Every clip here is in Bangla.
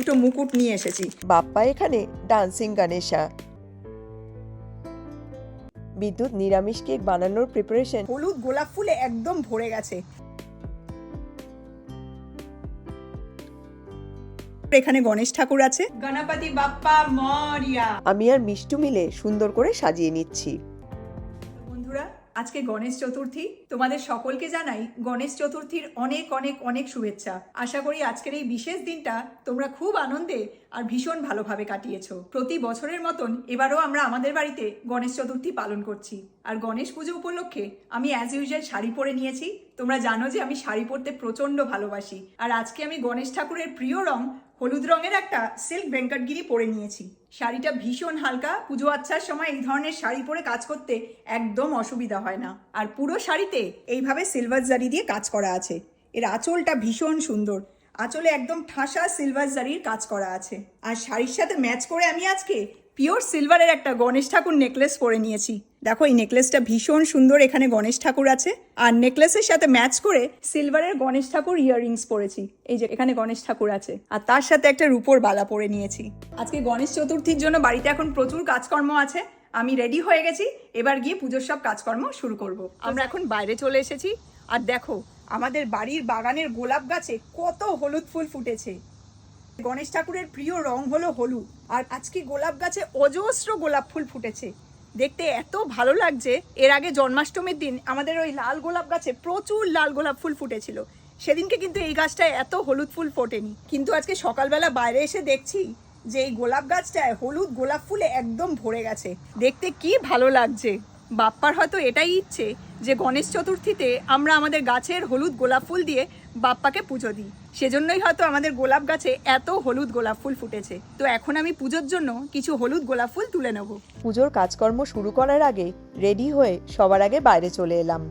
দুটো মুকুট নিয়ে এসেছি। বাপ্পা এখানে ডান্সিং গণেশা বিদ্যুৎ নিরামিষ কেক বানানোর প্রিপারেশন হলুদ গোলাপ ফুলে একদম ভরে গেছে। এখানে গণেশ ঠাকুর আছে। গণপতি বাপ্পা মরিয়া। আমি আর মিষ্টু মিলে সুন্দর করে সাজিয়ে নিচ্ছি। আজকে গণেশ চতুর্থী। তোমাদের সকলকে জানাই গণেশ চতুর্থীর অনেক অনেক অনেক শুভেচ্ছা। আশা করি আজকের এই বিশেষ দিনটা তোমরা খুব আনন্দে আর ভীষণ ভালোভাবে কাটিয়েছো। প্রতি বছরের মতন এবারও আমরা আমাদের বাড়িতে গণেশ চতুর্থী পালন করছি। আর গণেশ পুজো উপলক্ষে আমি অ্যাজ ইউজুয়াল শাড়ি পরে নিয়েছি। তোমরা জানো যে আমি শাড়ি পরতে প্রচণ্ড ভালোবাসি। আর আজকে আমি গণেশ ঠাকুরের প্রিয় রং হলুদ রঙের একটা সিল্ক ভেঙ্কটগিরি পরে নিয়েছি। শাড়িটা ভীষণ হালকা। পুজো আচ্ছার সময় এই ধরনের শাড়ি পরে কাজ করতে একদম অসুবিধা হয় না। আর পুরো শাড়িতে এইভাবে সিলভার জারি দিয়ে কাজ করা আছে। এর আঁচলটা ভীষণ সুন্দর। আঁচলে একদম ঠাসা সিলভার জারির কাজ করা আছে। আর শাড়ির সাথে ম্যাচ করে আমি আজকে পিওর সিলভারের একটা গণেশ ঠাকুর নেকলেস পরে নিয়েছি। দেখো, এই নেকলেসটা ভীষণ সুন্দর, এখানে গণেশ ঠাকুর আছে। আর নেকলেসের সাথে ম্যাচ করে সিলভারের গণেশ ঠাকুর ইয়াররিংস পরেছি। এই যে, এখানে গণেশ ঠাকুর আছে। আর তার সাথে একটা রূপোর বালা পরে নিয়েছি। আজকে গণেশ চতুর্থীর জন্য বাড়িতে এখন প্রচুর কাজকর্ম আছে। আমি রেডি হয়ে গেছি। এবার গিয়ে পুজোর সব কাজকর্ম শুরু করব। আমরা এখন বাইরে চলে এসেছি। আর দেখো, আমাদের বাড়ির বাগানের গোলাপ গাছে কত হলুদ ফুল ফুটেছে। গণেশ ঠাকুরের প্রিয় রং হলো হলুদ। আর আজকে গোলাপ গাছে অজস্র গোলাপ ফুল ফুটেছে। দেখতে এত ভালো লাগছে। এর আগে জন্মাষ্টমীর দিন আমাদের ওই লাল গোলাপ গাছে প্রচুর লাল গোলাপ ফুল ফুটেছিল। সেদিনকে কিন্তু এই গাছটায় এত হলুদ ফুল ফোটেনি। কিন্তু আজকে সকালবেলা বাইরে এসে দেখছি যে এই গোলাপ গাছটায় হলুদ গোলাপ ফুলে একদম ভরে গেছে। দেখতে কি ভালো লাগছে। বাপ্পার হয়তো এটাই ইচ্ছে যে গণেশ চতুর্থীতে আমরা আমাদের গাছের হলুদ গোলাপ ফুল দিয়ে বাপ্পাকে পুজো দিই। সেজন্যই হয়তো আমাদের গোলাপ গাছে এত হলুদ গোলাপ ফুল ফুটেছে। তো এখন আমি পুজোর জন্য কিছু হলুদ গোলাপ ফুল তুলে নেব। পুজোর কাজকর্ম শুরু করার আগে রেডি হয়ে সবার আগে বাইরে চলে এলাম।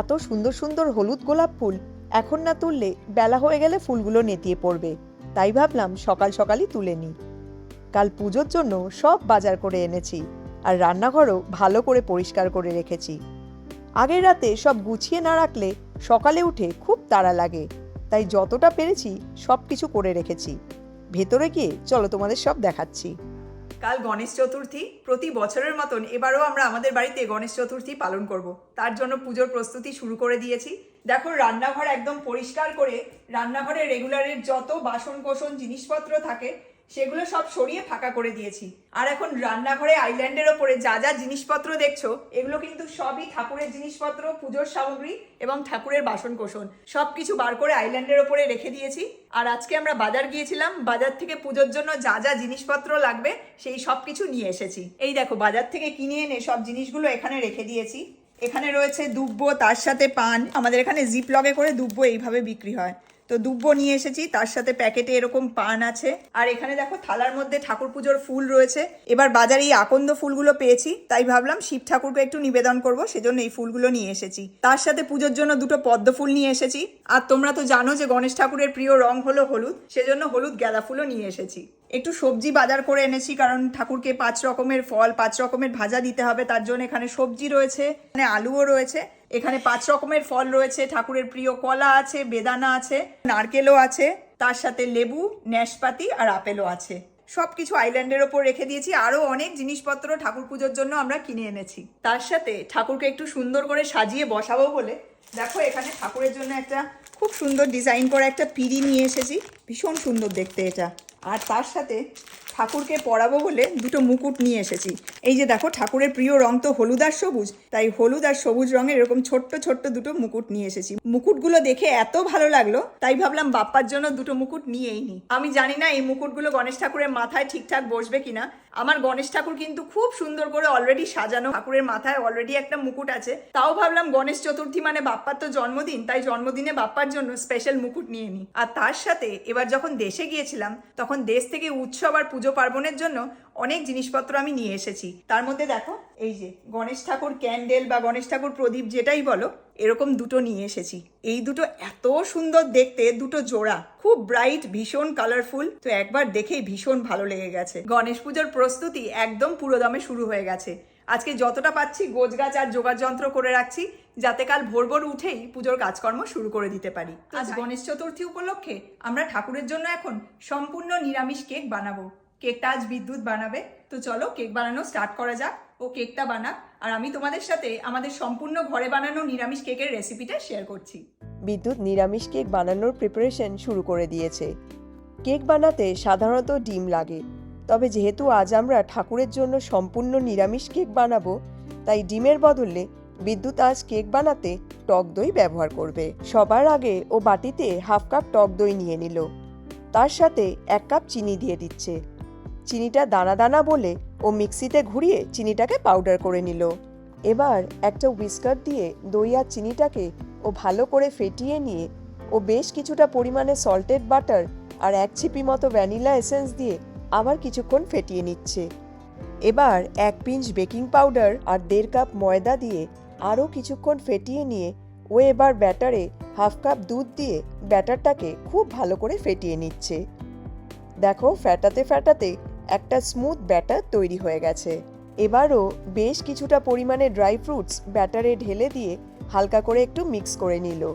এত সুন্দর সুন্দর হলুদ গোলাপ ফুল এখন না তুললে বেলা হয়ে গেলে ফুলগুলো নেতিয়ে পড়বে। তাই ভাবলাম সকাল সকালই তুলে নিই। কাল পুজোর জন্য সব বাজার করে এনেছি আর রান্নাঘরও ভালো করে পরিষ্কার করে রেখেছি। আগের রাতে সব গুছিয়ে না রাখলে সকালে উঠে খুব তাড়া লাগে। তাই যতটা পেরেছি সব কিছু করে রেখেছি। ভেতরে গিয়ে চলো তোমাদের সব দেখাচ্ছি। কাল গণেশ চতুর্থী, প্রতি বছরের মতন এবারও আমরা আমাদের বাড়িতে গণেশ চতুর্থী পালন করব। তার জন্য পুজোর প্রস্তুতি শুরু করে দিয়েছি। দেখো, রান্নাঘর একদম পরিষ্কার করে রান্নাঘরে রেগুলারের যত বাসন কোসন জিনিসপত্র থাকে সেগুলো সব সরিয়ে ফাঁকা করে দিয়েছি। আর এখন রান্নাঘরে আইল্যান্ডের ওপরে যা যা জিনিসপত্র দেখছ, এগুলো কিন্তু সবই ঠাকুরের জিনিসপত্র, পুজোর সামগ্রী এবং ঠাকুরের বাসন কোসন সব কিছু বার করে আইল্যান্ডের ওপরে রেখে দিয়েছি। আর আজকে আমরা বাজার গিয়েছিলাম, বাজার থেকে পুজোর জন্য যা যা জিনিসপত্র লাগবে সেই সব কিছু নিয়ে এসেছি। এই দেখো, বাজার থেকে কিনে এনে সব জিনিসগুলো এখানে রেখে দিয়েছি। এখানে রয়েছে দুব্বো, তার সাথে পান। আমাদের এখানে জিপ লগে করে দুব্বো এইভাবে বিক্রি হয়। তো দুব্বো নিয়ে এসেছি, তার সাথে প্যাকেটে এরকম পান আছে। আর এখানে দেখো থালার মধ্যে ঠাকুর পুজোর ফুল রয়েছে। এবার বাজারে এই আকন্দ ফুলগুলো পেয়েছি, তাই ভাবলাম শিব ঠাকুরকে একটু নিবেদন করব, সেজন্য এই ফুলগুলো নিয়ে এসেছি। তার সাথে পুজোর জন্য দুটো পদ্ম ফুল নিয়ে এসেছি। আর তোমরা তো জানো যে গণেশ ঠাকুরের প্রিয় রং হলো হলুদ, সেজন্য হলুদ গাঁদা ফুলও নিয়ে এসেছি। একটু সবজি বাজার করে এনেছি, কারণ ঠাকুরকে পাঁচ রকমের ফল, পাঁচ রকমের ভাজা দিতে হবে, তার জন্য এখানে সবজি রয়েছে, এখানে আলুও রয়েছে। এখানে পাঁচ রকমের ফল রয়েছে, ঠাকুরের প্রিয় কলা আছে, বেদানা আছে, নারকেলও আছে, তার সাথে লেবু ন্যাশপাতি আর আপেলও আছে। সব কিছু আইল্যান্ডের ওপর রেখে দিয়েছি। আরও অনেক জিনিসপত্র ঠাকুর পুজোর জন্য আমরা কিনে এনেছি। তার সাথে ঠাকুরকে একটু সুন্দর করে সাজিয়ে বসাবো বলে দেখো, এখানে ঠাকুরের জন্য একটা খুব সুন্দর ডিজাইন করা একটা পিড়ি নিয়ে এসেছি। ভীষণ সুন্দর দেখতে এটা। আর তার সাথে ঠাকুরকে পরাবো বলে দুটো মুকুট নিয়ে এসেছি। এই যে দেখো, ঠাকুরের প্রিয় রং তো হলুদ আর সবুজ, তাই হলুদ আর সবুজ রঙের এরকম ছোট্ট ছোট্ট দুটো মুকুট নিয়ে এসেছি। মুকুটগুলো দেখে এত ভালো লাগল, তাই ভাবলাম বাপ্পার জন্য দুটো মুকুট নিয়েই নি। আমি জানি না এই মুকুটগুলো গণেশ ঠাকুরের মাথায় ঠিকঠাক বসবে কিনা। আমার গণেশ ঠাকুর কিন্তু খুব সুন্দর করে অলরেডি সাজানো, ঠাকুরের মাথায় অলরেডি একটা মুকুট আছে। তাও ভাবলাম গণেশ চতুর্থী মানে বাপ্পার তো জন্মদিন, তাই জন্মদিনে বাপ্পার জন্য স্পেশাল মুকুট নিয়ে নিই আর তার সাথে এবার যখন দেশে গিয়েছিলাম, তখন দেশ থেকে উৎসব আর পুজো পার্বণের জন্য অনেক জিনিসপত্র আমি নিয়ে এসেছি। তার মধ্যে দেখো এই যে গণেশ ঠাকুর ক্যান্ডেল বা গণেশ ঠাকুর প্রদীপ যেটাই বলো এরকম দুটো নিয়ে এসেছি। এই দুটো এত সুন্দর দেখতে দুটো জোড়া খুব ব্রাইট ভীষণ কালারফুল তো একবার দেখেই ভীষণ ভালো লেগে গেছে। গণেশ পুজোর প্রস্তুতি একদম পুরোদমে শুরু হয়ে গেছে। আজকে যতটা পাচ্ছি গোছগাছ আর জোগাড় যন্ত্র করে রাখছি যাতে কাল ভোর ভোর উঠেই পুজোর কাজকর্ম শুরু করে দিতে পারি। আজ গণেশ চতুর্থী উপলক্ষে আমরা ঠাকুরের জন্য এখন সম্পূর্ণ নিরামিষ কেক বানাবো। কেকটা আজ বিদ্যুৎ বানাবে। তো চলো কেক বানানো স্টার্ট করা যাক। ও কেকটা বানাক আর আমি তোমাদের সাথে আমাদের সম্পূর্ণ ঘরে বানানো নিরামিষ কেকের রেসিপিটা শেয়ার করছি। বিদ্যুৎ নিরামিষ কেক বানানোর প্রিপারেশন শুরু করে দিয়েছে। কেক বানাতে সাধারণত ডিম লাগে। তবে যেহেতু আজ আমরা ঠাকুরের জন্য সম্পূর্ণ নিরামিষ কেক বানাবো, তাই ডিমের বদলে বিদ্যুৎ আজ কেক বানাতে টক দই ব্যবহার করবে। সবার আগে ও বাটিতে হাফ কাপ টক দই নিয়ে নিল। তার সাথে এক কাপ চিনি দিয়ে দিচ্ছে। চিনিটা দানা দানা বলে ও মিক্সিতে ঘুরিয়ে চিনিটাকে পাউডার করে নিল। এবার একটা উইস্কার দিয়ে দই আর চিনিটাকে ও ভালো করে ফেটিয়ে নিয়ে ও বেশ কিছুটা পরিমাণে সল্টেড বাটার আর এক ছিপি মতো ভ্যানিলা এসেন্স দিয়ে আবার কিছুক্ষণ ফেটিয়ে নিচ্ছে। এবার এক পিঞ্চ বেকিং পাউডার আর দেড় কাপ ময়দা দিয়ে আরও কিছুক্ষণ ফেটিয়ে নিয়ে ও এবার ব্যাটারে হাফ কাপ দুধ দিয়ে ব্যাটারটাকে খুব ভালো করে ফেটিয়ে নিচ্ছে। দেখো ফ্যাটাতে ফ্যাটাতে একটা স্মুথ ব্যাটার তৈরি হয়ে গেছে। এবারও বেশ কিছুটা পরিমাণে ড্রাই ফ্রুটস ব্যাটারে ঢেলে দিয়ে হালকা করে একটু মিক্স করে নিল।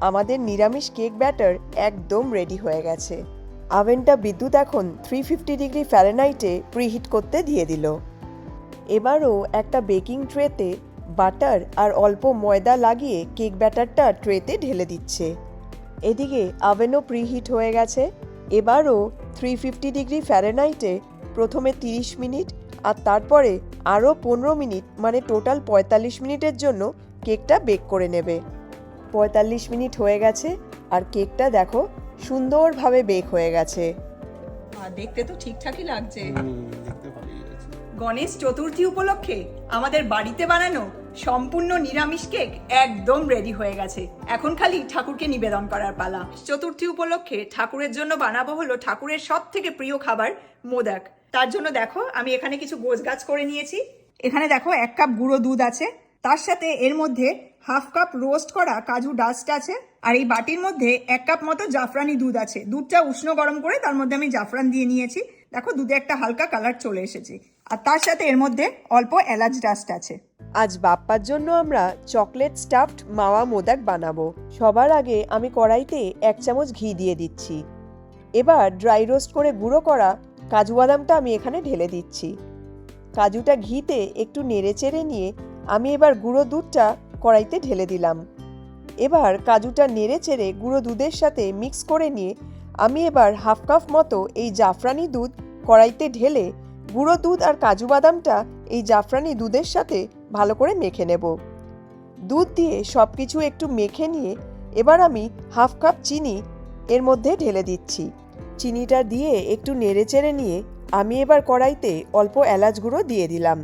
আমাদের নিরামিষ কেক ব্যাটার একদম রেডি হয়ে গেছে। আভেনটা বিদ্যুৎ এখন থ্রি ফিফটি ডিগ্রি ফ্যারেনাইটে প্রিহিট করতে দিয়ে দিল। এবারও একটা বেকিং ট্রেতে বাটার আর অল্প ময়দা লাগিয়ে কেক ব্যাটারটা ট্রেতে ঢেলে দিচ্ছে। এদিকে আভেনও প্রিহিট হয়ে গেছে। এবারও থ্রি ফিফটি ডিগ্রি ফ্যারেনাইটে প্রথমে তিরিশ মিনিট আর তারপরে আরও পনেরো মিনিট মানে টোটাল পঁয়তাল্লিশ মিনিটের জন্য কেকটা বেক করে নেবে। পঁয়তাল্লিশ মিনিট হয়ে গেছে আর কেকটা দেখো সুন্দরভাবে বেক হয়ে গেছে। আর দেখতে তো ঠিকঠাকই লাগছে। হুম, দেখতে ভালোই লাগছে। গণেশ চতুর্থী উপলক্ষে আমাদের বাড়িতে বানানো সম্পূর্ণ নিরামিষ কেক একদম রেডি হয়ে গেছে। এখন খালি ঠাকুরকে নিবেদন করার পালা। চতুর্থী উপলক্ষে ঠাকুরের জন্য বানাবো হলো ঠাকুরের সব থেকে প্রিয় খাবার মোদাক। তার জন্য দেখো, আমি এখানে কিছু গোছ গাছ করে নিয়েছি। এখানে দেখো এক কাপ গুঁড়ো দুধ আছে। তার সাথে এর মধ্যে হাফ কাপ রোস্ট করা কাজু ডাস্ট আছে। আর এই বাটির মধ্যে এক কাপ মতো জাফরানি দুধ আছে। দুধটা উষ্ণ গরম করে তার মধ্যে আমি জাফরান দিয়ে নিয়েছি। দেখো, দুধে একটা হালকা কালার চলে এসেছে। আর তার সাথে এর মধ্যে অল্প এলাচ ডাস্ট আছে। আজ বাপ্পার জন্য আমরা চকলেট স্টাফড মাওয়া মোদাক বানাবো। সবার আগে আমি কড়াইতে এক চামচ ঘি দিয়ে দিচ্ছি। এবার ড্রাই রোস্ট করে গুঁড়ো করা কাজু বাদামটা আমি এখানে ঢেলে দিচ্ছি। কাজুটা ঘিতে একটু নেড়ে চেড়ে নিয়ে আমি এবার গুঁড়ো দুধটা কড়াইতে ঢেলে দিলাম। এবার কাজুটা নেড়ে চেড়ে গুঁড়ো দুধের সাথে মিক্স করে নিয়ে আমি এবার হাফ কাপ মতো এই জাফরানি দুধ কড়াইতে ঢেলে গুঁড়ো দুধ আর কাজু বাদামটা এই জাফরানি দুধের সাথে ভালো করে মেখে নেব। দুধ দিয়ে সব কিছু একটু মেখে নিয়ে এবার আমি হাফ কাপ চিনি এর মধ্যে ঢেলে দিচ্ছি। চিনিটা দিয়ে একটু নেড়ে চেড়ে নিয়ে আমি এবার কড়াইতে অল্প এলাচ গুঁড়ো দিয়ে দিলাম।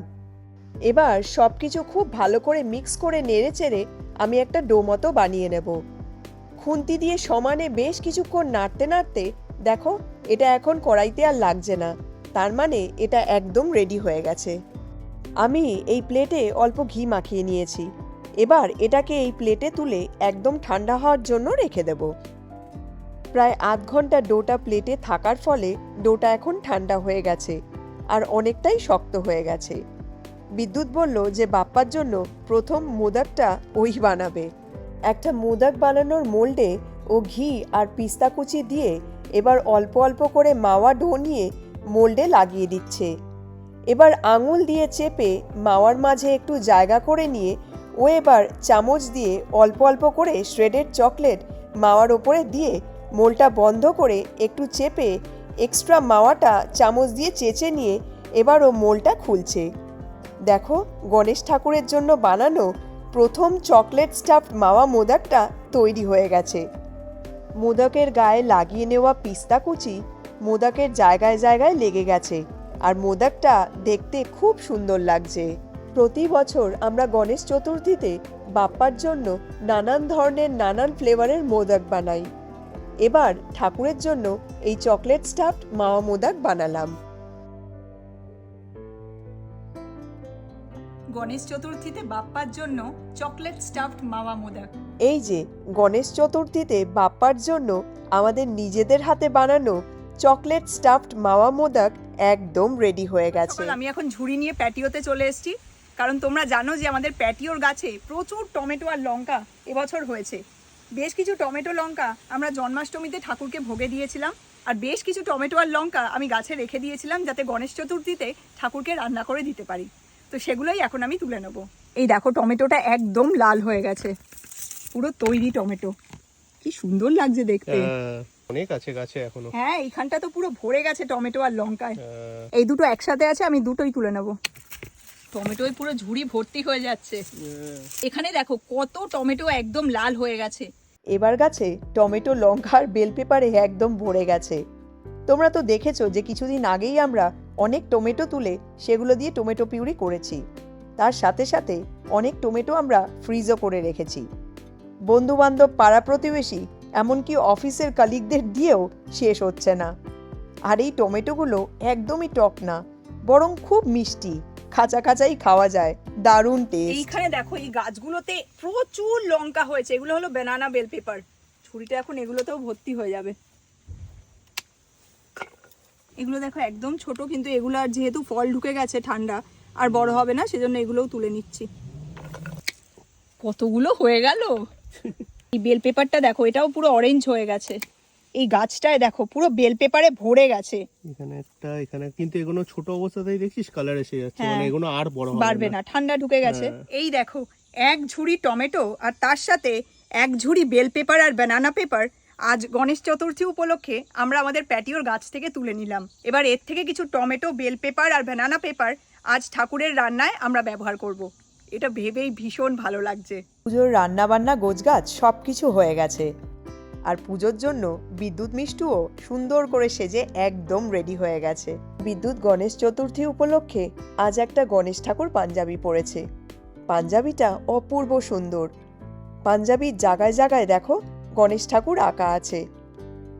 এবার সব কিছু খুব ভালো করে মিক্স করে নেড়ে চেড়ে আমি একটা ডো মতো বানিয়ে নেব। খুন্তি দিয়ে সমানে বেশ কিছুক্ষণ নাড়তে নাড়তে দেখো এটা এখন কড়াইতে আর লাগছে না। তার মানে এটা একদম রেডি হয়ে গেছে। আমি এই প্লেটে অল্প ঘি মাখিয়ে নিয়েছি। এবার এটাকে এই প্লেটে তুলে একদম ঠান্ডা হওয়ার জন্য রেখে দেব। প্রায় আধ ঘণ্টা ডোটা প্লেটে থাকার ফলে ডোটা এখন ঠান্ডা হয়ে গেছে আর অনেকটাই শক্ত হয়ে গেছে। বিদ্যুৎ বলল যে বাপ্পার জন্য প্রথম মোদকটা ওই বানাবে। একটা মোদক বানানোর মোল্ডে ও ঘি আর পিস্তা কুচি দিয়ে এবার অল্প অল্প করে মাওয়া ডো নিয়ে মোল্ডে লাগিয়ে দিচ্ছে। এবার আঙুল দিয়ে চেপে মাওয়ার মাঝে একটু জায়গা করে নিয়ে ও এবার চামচ দিয়ে অল্প অল্প করে শ্রেডেড চকলেট মাওয়ার ওপরে দিয়ে মোলটা বন্ধ করে একটু চেপে এক্সট্রা মাওয়াটা চামচ দিয়ে চেঁচে নিয়ে এবার ও মোলটা খুলছে। দেখো, গণেশ ঠাকুরের জন্য বানানো প্রথম চকলেট স্টাফড মাওয়া মোদকটা তৈরি হয়ে গেছে। মোদকের গায়ে লাগিয়ে নেওয়া পিস্তা কুচি মোদকের জায়গায় জায়গায় লেগে গেছে। আর মোদকটা দেখতে খুব সুন্দর লাগছে। প্রতি বছর আমরা গণেশ চতুর্থীতে বাপ্পার জন্য নানান ধরনের নানান ফ্লেভারের মোদক বানাই। এবার ঠাকুরের জন্য এই চকলেট স্টাফড মাওয়া মোদক বানালাম। গণেশ চতুর্থীতে বাপ্পার জন্য চকলেট স্টাফড মাওয়া মোদক। এই যে গণেশ চতুর্থীতে বাপ্পার জন্য আমাদের নিজেদের হাতে বানানো চকলেট স্টাফড মাওয়া মোদক একদম রেডি হয়ে গেছে। আমি এখন ঝুড়ি নিয়ে প্যাটিওতে চলে এসেছি। কারণ তোমরা জানো যে আমাদের প্যাটিওর গাছে প্রচুর টমেটো আর লঙ্কা এবছর হয়েছে। বেশ কিছু টমেটো লঙ্কা আমরা জন্মাষ্টমীতে ঠাকুরকে ভোগে দিয়েছিলাম আর বেশ কিছু টমেটো আর লঙ্কা আমি গাছে রেখে দিয়েছিলাম যাতে গণেশ চতুর্থীতে ঠাকুরকে রান্না করে দিতে পারি। তো সেগুলোই এখন আমি তুলে নেব। এই দেখো টমেটোটা একদম লাল হয়ে গেছে। পুরো তৈরি টমেটো। কি সুন্দর লাগছে দেখতে। অনেক আছে গাছে এখনও। হ্যাঁ এইখানটা তো পুরো ভরে গেছে টমেটো আর লঙ্কায়। হ্যাঁ, এই দুটো একসাথে আছে আমি দুটোই তুলে নেব। টমেটোয় পুরো ঝুড়ি ভর্তি হয়ে যাচ্ছে। হ্যাঁ। এখানে দেখো কত টমেটো একদম লাল হয়ে গেছে। এবার গাছে টমেটো লঙ্কা আর বেল পেপারে একদম ভরে গেছে। তোমরা তো দেখেছ যে কিছুদিন আগেই আমরা অনেক টমেটো তুলে সেগুলো দিয়ে টমেটো পিউরি করেছি। তার সাথে সাথে অনেক টমেটো আমরা ফ্রিজও করে রেখেছি। বন্ধু বান্ধব পাড়া প্রতিবেশী এমনকি অফিসের কালিগদের দিয়েও শেষ হচ্ছে না। আর এই টমেটোগুলো একদমই টক না, বরং খুব মিষ্টি, খাঁচা খাঁচাই খাওয়া যায়, দারুণ টেস্ট এইখানে দেখো, এই গাছগুলোতে প্রচুর লঙ্কা হয়েছে, এগুলো হলো বেনানা বেল পেপার ছুরিটা এখন এগুলোতেও ভর্তি হয়ে যাবে। এগুলো দেখো একদম ছোট, কিন্তু এগুলো আর যেহেতু ফল ঢুকে গেছে ঠান্ডা, আর বড় হবে না, সেজন্য এগুলোও তুলে নিচ্ছি। কতগুলো হয়ে গেল? এই বেল পেপারটা দেখো এটাও পুরো অরেঞ্জ হয়ে গেছে এই গাছটায় দেখো পুরো বেল পেপারে ভরে গেছে এখানে একটা এখানে কিন্তু এগুলো ছোট অবস্থাতেই দেখছিস কালার এসে যাচ্ছে হ্যাঁ। মানে এগুলো আর বড় হবে বাড়বে না ঠান্ডা ঢুকে গেছে হ্যাঁ। এই দেখো এক ঝুড়ি টমেটো আর তার সাথে এক ঝুড়ি বেল পেপার আর ব্যানানা পেপার আজ গণেশ চতুর্থী উপলক্ষে আমরা আমাদের প্যাটিওর গাছ থেকে তুলে নিলাম এবার এর থেকে কিছু টমেটো বেল পেপার আর ব্যানানা পেপার আজ ঠাকুরের রান্নায় আমরা ব্যবহার করব। এটা ভেবেই ভীষণ ভালো লাগছে। পুজোর রান্না বান্না গোছগাছ সব কিছু হয়ে গেছে। আর পুজোর জন্য বিদ্যুৎ মিষ্টুও সুন্দর করে সেজে একদম রেডি হয়ে গেছে। বিদ্যুৎ গণেশ চতুর্থী উপলক্ষে আজ একটা গণেশ ঠাকুর পাঞ্জাবি পরেছে। পাঞ্জাবিটা অপূর্ব সুন্দর। পাঞ্জাবির জায়গায় জায়গায় দেখো, গণেশ ঠাকুর আঁকা আছে।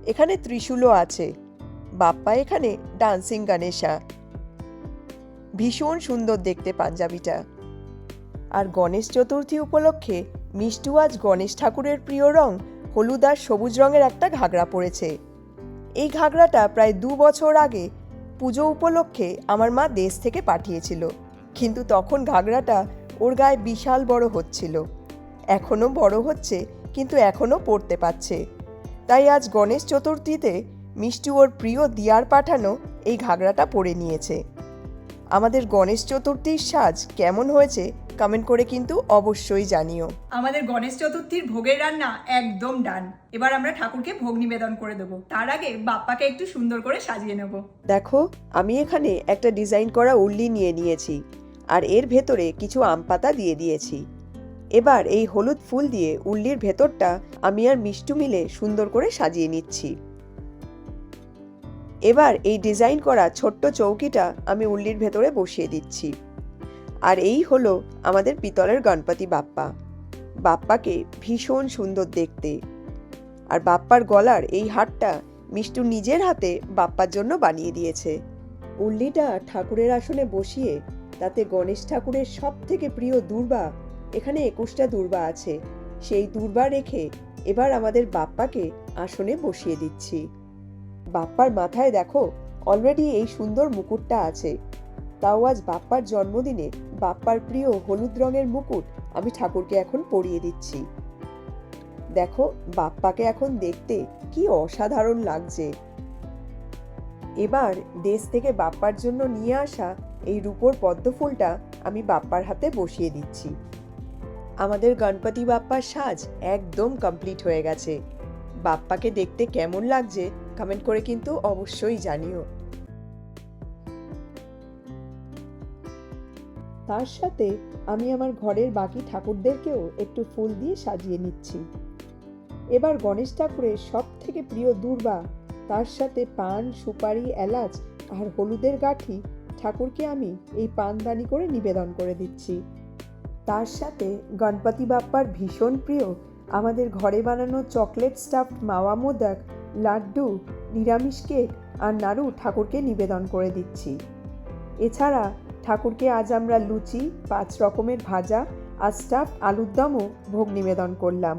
এখানে ত্রিশূলও আছে। বাপ্পা এখানে ডান্সিং গণেশা ভীষণ সুন্দর দেখতে পাঞ্জাবিটা। আর গণেশ চতুর্থী উপলক্ষে মিষ্টু আজ গণেশ ঠাকুরের প্রিয় রং হলুদ আর সবুজ রঙের একটা ঘাগরা পরেছে। এই ঘাগরাটা প্রায় দু বছর আগে পুজো উপলক্ষে আমার মা দেশ থেকে পাঠিয়েছিল। কিন্তু তখন ঘাগরাটা ওর গায়ে বিশাল বড় হচ্ছিল। এখনও বড় হচ্ছে, কিন্তু এখনও পড়তে পারছে। তাই আজ গণেশ চতুর্থীতে মিষ্টু ওর প্রিয় দিয়ার পাঠানো এই ঘাগরাটা পরে নিয়েছে। আমাদের গণেশ চতুর্থীর সাজ কেমন হয়েছে কমেন্ট করে কিন্তু অবশ্যই জানিও। আমাদের গণেশ চতুর্থীর ভোগের রান্না একদম ডান। এবার আমরা ঠাকুরকে ভোগ নিবেদন করে দেবো। তার আগে বাপ্পাকে একটু সুন্দর করে সাজিয়ে নেব। দেখো আমি এখানে একটা ডিজাইন করা উল্লি নিয়ে নিয়েছি আর এর ভেতরে কিছু আম পাতা দিয়ে দিয়েছি। এবার এই হলুদ ফুল দিয়ে উল্লির ভেতরটা আমি আর মিষ্টু মিলে সুন্দর করে সাজিয়ে নিচ্ছি। এবার এই ডিজাইন করা ছোট্ট চৌকিটা আমি উল্লির ভেতরে বসিয়ে দিচ্ছি। আর এই হলো আমাদের পিতলের গণপতি বাপ্পা। বাপ্পাকে ভীষণ সুন্দর দেখতে। আর বাপ্পার গলার এই হারটা মিষ্টু নিজের হাতে বাপ্পার জন্য বানিয়ে দিয়েছে। উল্লিটা ঠাকুরের আসনে বসিয়ে তাতে গণেশ ঠাকুরের সব থেকে প্রিয় দুর্বা এখানে একুশটা দুর্বা আছে। সেই দুর্বা রেখে এবার আমাদের বাপ্পাকে আসনে বসিয়ে দিচ্ছি। বাপ্পার মাথায় দেখো অলরেডি এই সুন্দর মুকুটটা আছে। তাও আজ বাপ্পার জন্মদিনে বাপ্পার প্রিয় হলুদ রঙের মুকুট আমি ঠাকুরকে এখন পরিয়ে দিচ্ছি। দেখো, বাপ্পাকে এখন দেখতে কি অসাধারণ লাগছে। এবার দেশ থেকে বাপ্পার জন্য নিয়ে আসা এই রূপোর পদ্ম ফুলটা আমি বাপ্পার হাতে বসিয়ে দিচ্ছি। আমাদের গণপতি বাপ্পার সাজ একদম কমপ্লিট হয়ে গেছে। বাপ্পাকে দেখতে কেমন লাগছে, কমেন্ট করে কিন্তু অবশ্যই জানিও। তার সাথে আমি আমার ঘরের বাকি ঠাকুরদেরকেও একটু ফুল দিয়ে সাজিয়ে নিচ্ছি। এবার গণেশ ঠাকুরের সব থেকে প্রিয় দুর্বা, তার সাথে পান, সুপারি, এলাচ আর হলুদের গাঁঠি ঠাকুরকে আমি এই পানদানি করে নিবেদন করে দিচ্ছি। তার সাথে গণপতি বাপ্পার ভীষণ প্রিয় আমাদের ঘরে বানানো চকলেট স্টাফড মাওয়া মোদক, লাড্ডু, নিরামিষ কেক আর নাড়ু ঠাকুরকে নিবেদন করে দিচ্ছি। এছাড়া ঠাকুরকে আজ আমরা লুচি, পাঁচ রকমের ভাজা, আর স্টাফ আলুর দমও ভোগ নিবেদন করলাম।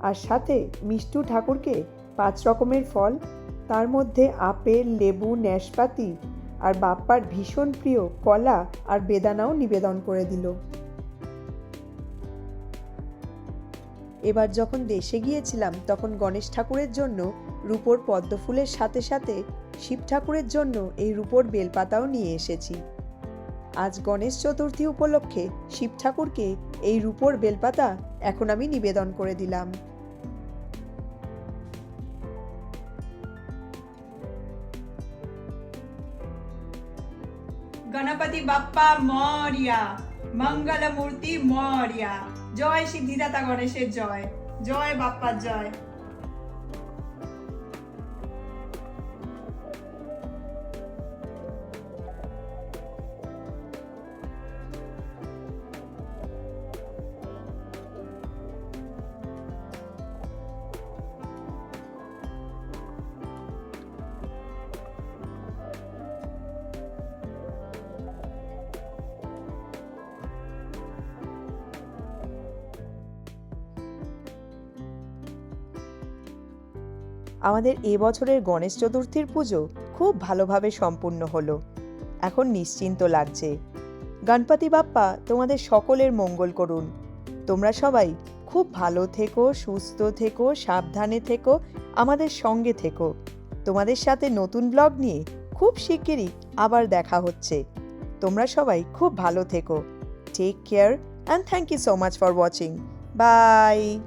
আর সাথে মিষ্টু ঠাকুরকে পাঁচ রকমের ফল, তার মধ্যে আপেল, লেবু নাশপাতি আর বাপ্পার ভীষণ প্রিয় কলা আর বেদানাও নিবেদন করে দিল। এবার যখন দেশে গিয়েছিলাম, তখন গণেশ ঠাকুরের জন্য রূপোর পদ্মফুলের সাথে সাথে শিব ঠাকুরের জন্য এই রূপোর বেলপাতাও নিয়ে এসেছি। আজ গণেশ চতুর্থী উপলক্ষে শিব ঠাকুরকে এই রূপোর বেলপাতা এখন আমি নিবেদন করে দিলাম। গণপতি বাপ্পা মরিয়া মঙ্গল মূর্তি মরিয়া। জয় সিদ্ধিদাতা গণেশের জয়। জয় বাপ্পার জয়। আমাদের এবছরের গণেশ চতুর্থীর পুজো খুব ভালোভাবে সম্পূর্ণ হলো। এখন নিশ্চিন্ত লাগছে। গণপতি বাপ্পা, তোমাদের সকলের মঙ্গল করুন। তোমরা সবাই খুব ভালো থেকো, সুস্থ থেকো, সাবধানে থেকো, আমাদের সঙ্গে থেকো। তোমাদের সাথে নতুন ব্লগ নিয়ে খুব শিগগিরই আবার দেখা হচ্ছে। তোমরা সবাই খুব ভালো থেকো। Take care and thank you so much for watching bye